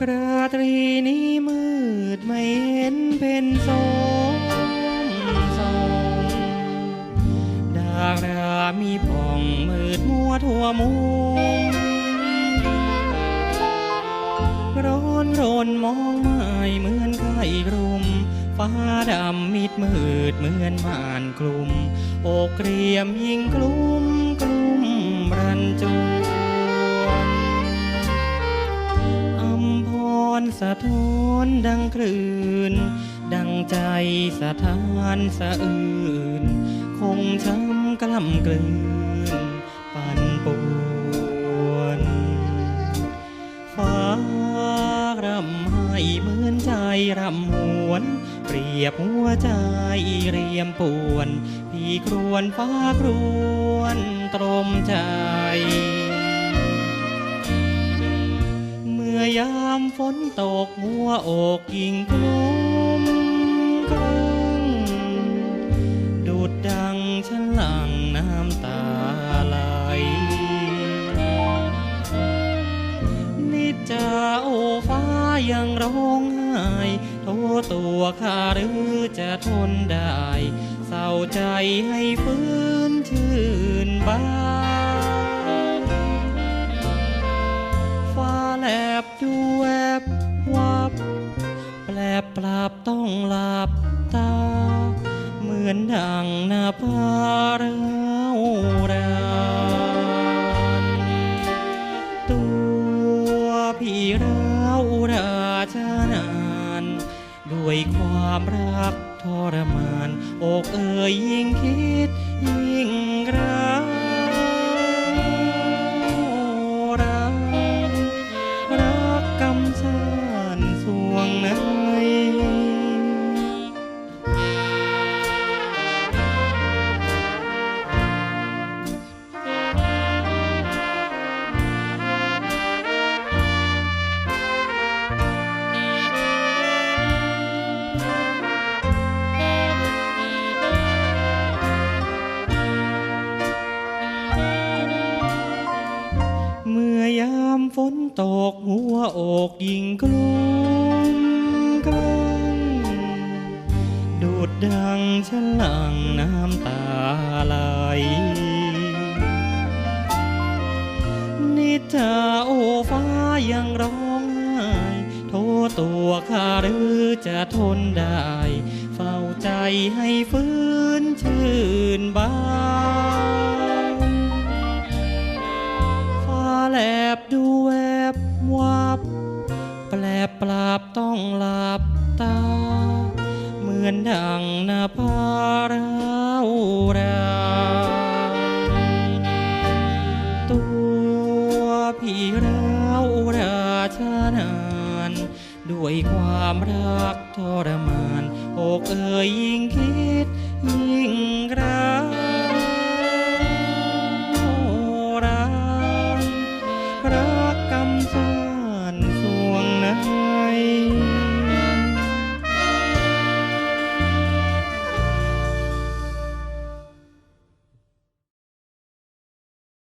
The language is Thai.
กราตรีนี้มืดไม่เห็นเป็นสมสงดารามีผ่องมืดมัวทั่วมุมร้อนรนมองไม่เหมือนไข่รุมฟ้าดำมิดมืดเหมือนม่านคลุมอกเรียมยิ่งกลุ้มกลุ้มรันจู สะท้อนดังคลื่น ดังใจสะท้านสะอื่น คงช้ำกล้ำกลืน ปั่นป่วนฟ้ารำให้เหมือนใจรำหวน เปรียบหัวใจเรียมป่วน พี่ครวนฟ้าครวนตรมใจ อยามฝนตกหัวอกยิงกลุ้มกลังดูดดังฉันหลังน้ำตาไหลนิจจาโอฟ้ายังร้องไห้โทตัวข้าหรือจะทนได้ เศร้าใจให้ฟื้นชื่ บปราบต้องหลับตา เหมือนดังนาพาเรารานตัวพี่เราราชนานด้วยความรักทรมาน อกเอ่ยยิ่งคิดยิ่งรัก ดังฉันหลังน้ำตาไหลนิจาโอฟ้ายังร้องไห้โทษตัวข้าหรือจะทนได้ เฝ้าใจให้ฟื้นชื่นบานฟ้าแลบดูแวบวับแปลปราบต้องหลับตา อนดังนาภาราวราตัวพี่ราวราชานานด้วยความรักทรมานอกเอ่ยยิ่งคิด